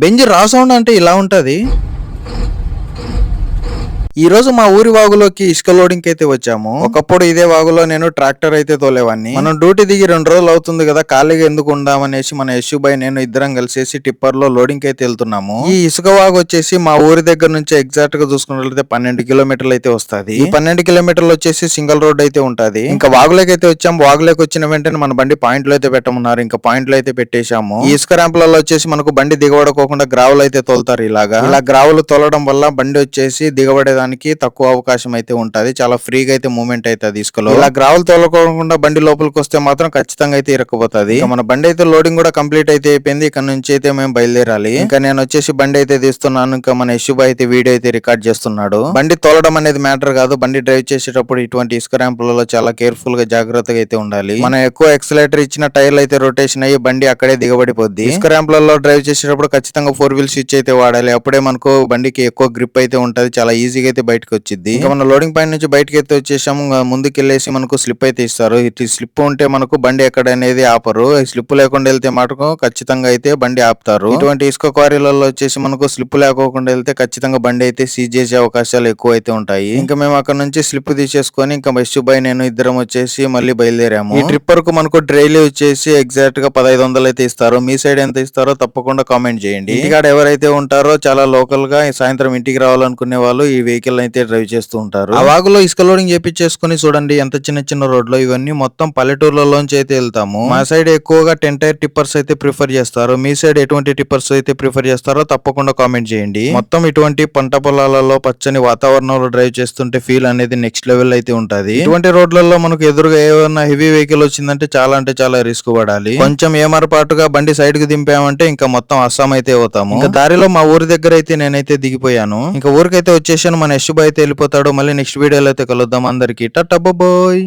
Benz రా sound అంటే ఇలా ఉంటుంది. ఈ రోజు మా ఊరి వాగులోకి ఇసుక లోడింగ్ అయితే వచ్చాము. ఒకప్పుడు ఇదే వాగులో నేను ట్రాక్టర్ అయితే తోలేవాన్ని. మనం డ్యూటీ దిగి రెండు రోజులు అవుతుంది కదా ఖాళీగా ఎందుకు ఉందామనేసి మన యశు బాయ్ నేను ఇద్దరం కలిసేసి టిప్పర్లో లోడింగ్ అయితే వెళ్తున్నాము. ఈ ఇసుక వాగు వచ్చేసి మా ఊరి దగ్గర నుంచి ఎగ్జాక్ట్గా చూసుకున్నట్లయితే పన్నెండు కిలోమీటర్లు అయితే వస్తుంది. ఈ పన్నెండు కిలోమీటర్లు వచ్చేసి సింగిల్ రోడ్ అయితే ఉంటది. ఇంకా వాగులోకి అయితే వచ్చాము వాగులోకి వచ్చిన వెంటనే మన బండి పాయింట్లో అయితే పెట్టమన్నారు. ఇంకా పాయింట్లో అయితే పెట్టేశాము. ఈ ఇసుక ర్యాంపులలో వచ్చేసి మనకు బండి దిగబడకోకుండా గ్రావులు అయితే తోలుతారు ఇలాగా. ఇలా గ్రావులు తోలడం వల్ల బండి వచ్చేసి దిగబడేదానికి తక్కువ అవకాశం అయితే ఉంటది. చాలా ఫ్రీగా అయితే మూవ్మెంట్ అవుతుంది ఇసుకలో ఇలా గ్రావులు తోలకోకుండా బండి లోపలికి వస్తే మాత్రం ఖచ్చితంగా అయితే ఇరకపోతుంది. మన బండి అయితే లోడింగ్ కూడా కంప్లీట్ అయితే అయిపోయింది. ఇక్కడ నుంచి అయితే మేము బయలుదేరాలి. ఇంకా నేను వచ్చేసి బండి అయితే తీస్తున్నాను. ఇంకా మన యశుబా అయితే వీడియో అయితే రికార్డ్ చేస్తున్నాడు. బండి తోలడం అనేది మ్యాటర్ కాదు. బండి డ్రైవ్ చేసేటప్పుడు ఇటువంటి ఇసుక ర్యాంపులలో చాలా కేర్ఫుల్గా జాగ్రత్తగా అయితే ఉండాలి. మనం ఎక్కువ ఎక్సలేటర్ ఇచ్చిన టైర్లు అయితే రొటేషన్ అయ్యి బండి అక్కడే దిగబడిపోద్ది. ఇసుక ర్యాంపులలో డ్రైవ్ చేసేటప్పుడు ఖచ్చితంగా ఫోర్ వీల్ స్విచ్ అయితే వాడాలి. అప్పుడే మనకు బండికి ఎక్కువ గ్రిప్ అయితే ఉంటది. చాలా ఈజీగా అయితే బయటకు వచ్చింది ఇంకా మన లోడింగ్ పాయింట్ నుంచి బయటకి అయితే వచ్చేసాము. ముందుకు వెళ్ళేసి మనకు స్లిప్ అయితే ఇస్తారు. ఇటు స్లిప్ ఉంటే మనకు బండి ఎక్కడ అనేది ఆపరు స్లిప్ లేకుండా వెళ్తే మటుకు ఖచ్చితంగా అయితే బండి ఆపుతారు. ఇటువంటి ఇసుక క్వారీలలో వచ్చేసి మనకు స్లిప్ లేకోకుండా వెళ్తే ఖచ్చితంగా బండి అయితే సీజ్ చేసే అవకాశాలు ఎక్కువ అయితే ఉంటాయి. ఇంకా మేము అక్కడ నుంచి స్లిప్ తీసేసుకొని ఇంకా బస్సు బై నేను ఇద్దరం వచ్చేసి మళ్ళీ బయలుదేరాము. ఈ ట్రిప్ వరకు మనకు డ్రైలీ వచ్చేసి ఎగ్జాక్ట్గా పదహైదు వందలు అయితే ఇస్తారు. మీ సైడ్ ఎంత ఇస్తారో తప్పకుండా కామెంట్ చేయండి. ఇక్కడ ఎవరైతే ఉంటారో చాలా లోకల్గా ఈ సాయంత్రం ఇంటికి రావాలనుకునే వాళ్ళు ఈ వెహికల్ అయితే డ్రైవ్ చేస్తూ ఉంటారు. ఆ వాగులో ఇసుక లోడింగ్ చేపించేసుకుని చూడండి ఎంత చిన్న చిన్న రోడ్లో ఇవన్నీ మొత్తం పల్లెటూర్లలోంచి అయితే వెళ్తాము. మా సైడ్ ఎక్కువగా టెన్ టైర్ టిప్పర్స్ అయితే ప్రిఫర్ చేస్తారు. మీ సైడ్ ఎటువంటి టిప్పర్స్ అయితే ప్రిఫర్ చేస్తారో తప్పకుండా కామెంట్ చేయండి. మొత్తం ఇటువంటి పంట పొలాలలో పచ్చని వాతావరణంలో డ్రైవ్ చేస్తుంటే ఫీల్ అనేది నెక్స్ట్ లెవెల్ అయితే ఉంటది. ఇటువంటి రోడ్లలో మనకు ఎదురుగా ఏమైనా హెవీ వెహికల్ వచ్చిందంటే చాలా అంటే చాలా రిస్క్ పడాలి. కొంచెం ఏమరపాటుగా బండి సైడ్కి దింపామంటే ఇంకా మొత్తం అస్సాం అయితే అవుతాము. ఇంకా దారిలో మా ఊరి దగ్గర అయితే నేనైతే దిగిపోయాను. ఇంకా ఊరికైతే వచ్చేసాను మన యశుబాయ్ అయితే వెళ్ళిపోతాడు. మళ్ళీ నెక్స్ట్ వీడియోలో అయితే కలుద్దాం అందరికి. బాయ్.